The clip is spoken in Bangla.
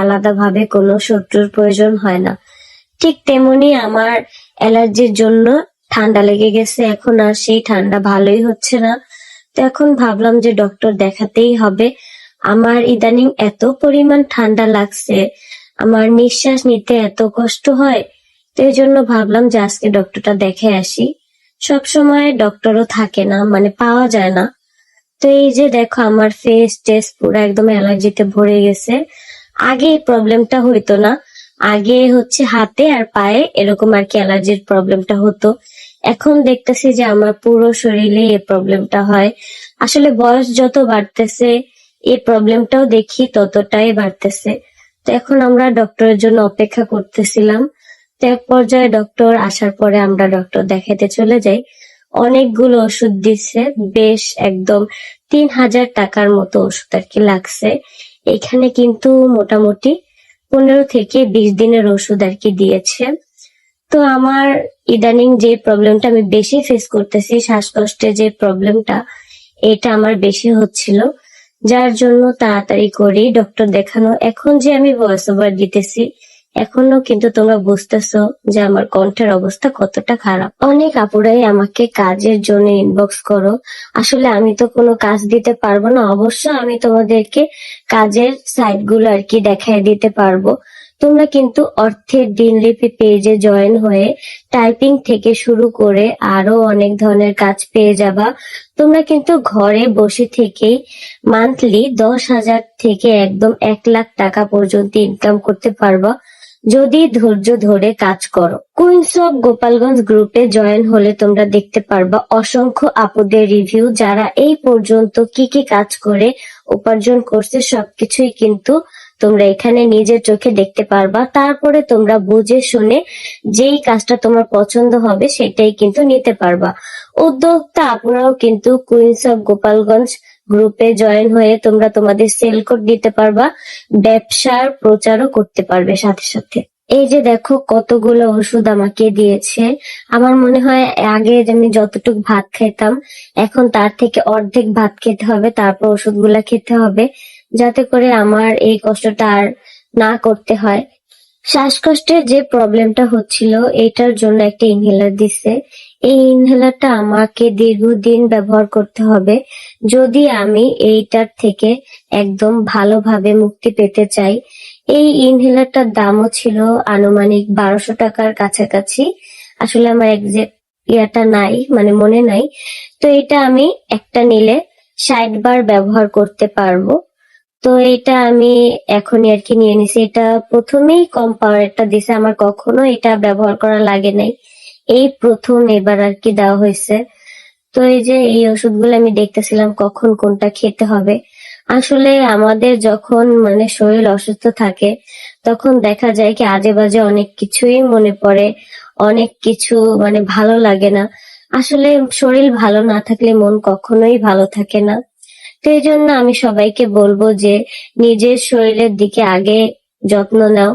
আলাদাভাবে কোনো শত্রুর প্রয়োজন হয় না। ঠিক তেমনি আমার অ্যালার্জির জন্য ঠান্ডা লেগে গেছে, এখন আর সেই ঠান্ডা ভালোই হচ্ছে না। তো এখন ভাবলাম যে ডক্টর দেখাতেই হবে। আমার ইদানিং এত পরিমাণ ঠান্ডা লাগছে, আমার নিঃশ্বাস নিতে এত কষ্ট হয়, তো এই জন্য ভাবলাম যে আজকে ডক্টরটা দেখে আসি। সব সময় ডক্টরও থাকে না মানে পাওয়া যায় না। তো এই যে দেখো, আমার ফেস টেস্ট পুরো একদম অ্যালার্জিতে ভরে গেছে। আগে প্রবলেমটা হইতো না। আগে হচ্ছে হাতে আর পায়ে এরকম আর কি অ্যালার্জির প্রবলেমটা হতো। এখন দেখতেছি যে আমার পুরো শরীরে এই প্রবলেমটা হয়। আসলে বয়স যত বাড়তেছে, এই প্রবলেমটাও দেখি ততটাই বাড়তেছে। তো এখন আমরা ডক্টরের জন্য অপেক্ষা করতেছিলাম। তো এক পর্যায়ে ডক্টর আসার পরে আমরা ডক্টর দেখাতে চলে যাই। অনেকগুলো ওষুধ দিচ্ছে বেশ একদম তিন হাজার টাকার মতো ওষুধ আর কি লাগছে। এখানে কিন্তু মোটামুটি পনেরো থেকে বিশ দিনের ওষুধ আর কি দিয়েছে। তো আমার ইদানিং যে প্রবলেমটা আমি বেশি ফেস করতেছি শ্বাসকষ্টে যে প্রবলেমটা, এটা আমার বেশি হচ্ছিল। যার জন্য তাড়াতাড়ি করি ডক্টর দেখানো। এখন যে আমি ভয়েস ওভার দিতেছি এখনও কিন্তু তোমরা বুঝতেছো যে আমার কণ্ঠের অবস্থা কতটা খারাপ। অনেক আপুরাই আমাকে কাজের জন্য ইনবক্স করো। আসলে আমি তো কোনো কাজ দিতে পারব না, অবশ্য আমি তোমাদেরকে কাজের সাইটগুলো আর কি দেখাই দিতে পারব। তোমরা কিন্তু অর্থের দিনলিপি পেজে জয়েন হয়ে টাইপিং থেকে শুরু করে আরও অনেক ধরনের কাজ পেয়ে যাবা। তোমরা কিন্তু ঘরে বসে থেকেই মান্থলি দশ হাজার থেকে একদম এক লাখ টাকা পর্যন্ত ইনকাম করতে পারবা। যদি ধৈর্য ধরে কাজ করো। কুইন্স অফ গোপালগঞ্জ গ্রুপে জয়েন হলে তোমরা দেখতে পারবা অসংখ্য আপুদের রিভিউ যারা এই পর্যন্ত কি কি কাজ করে উপার্জন করছে, সবকিছুই কিন্তু তোমরা এখানে নিজের চোখে দেখতে পারবা। তারপরে তোমরা বুঝে শুনে যেই কাজটা তোমার পছন্দ হবে সেটাই কিন্তু নিতে পারবা। উদ্যোক্তা, আপনারাও কিন্তু কুইন্স অফ গোপালগঞ্জ গ্রুপে জয়েন হয়ে তোমরা তোমাদের সেল কোড দিতে পারবা, ব্যবসার প্রচারও করতে পারবে সাথে সাথে। এই যে দেখো কতগুলো ওষুধ আমাকে দিয়েছে। আমার মনে হয় আগে আমি যতটুকু ভাত খেতাম, এখন তার থেকে অর্ধেক ভাত খেতে হবে, তারপর ওষুধগুলা খেতে হবে, যাতে করে আমার এই কষ্টটা আর না করতে হয়। শ্বাসকষ্টের যে প্রবলেমটা হচ্ছিল, এটার জন্য একটা ইনহেলার দিছে। এই ইনহেলারটা আমাকে দীর্ঘদিন ব্যবহার করতে হবে। যদি আমি এইটার থেকে একদম ভালোভাবে মুক্তি পেতে চাই, এই ইনহেলারটার দামও ছিল আনুমানিক বারোশো টাকার কাছাকাছি। আসলে আমার একজ্যাক্ট ইয়াটা নাই মানে মনে নাই। তো এটা আমি একটা নিলে ষাট বার ব্যবহার করতে পারব। তো এটা আমি এখনই আর কি নিয়ে নিছি। এটা প্রথমেই কম পাওয়ারটা দিছে আমার কখনো এটা ব্যবহার করা লাগে নাই। এই প্রথম এবার আর কি দেওয়া হয়েছে। তো এই যে এই ওষুধগুলো আমি দেখতেছিলাম কখন কোনটা খেতে হবে। আসলে আমাদের যখন মানে শরীর অসুস্থ থাকে, তখন দেখা যায় কি আজে বাজে অনেক কিছুই মনে পড়ে, অনেক কিছু মানে ভালো লাগে না। আসলে শরীর ভালো না থাকলে মন কখনোই ভালো থাকে না। তো এই জন্য আমি সবাইকে বলব যে নিজের শরীরের দিকে আগে যত্ন নাও।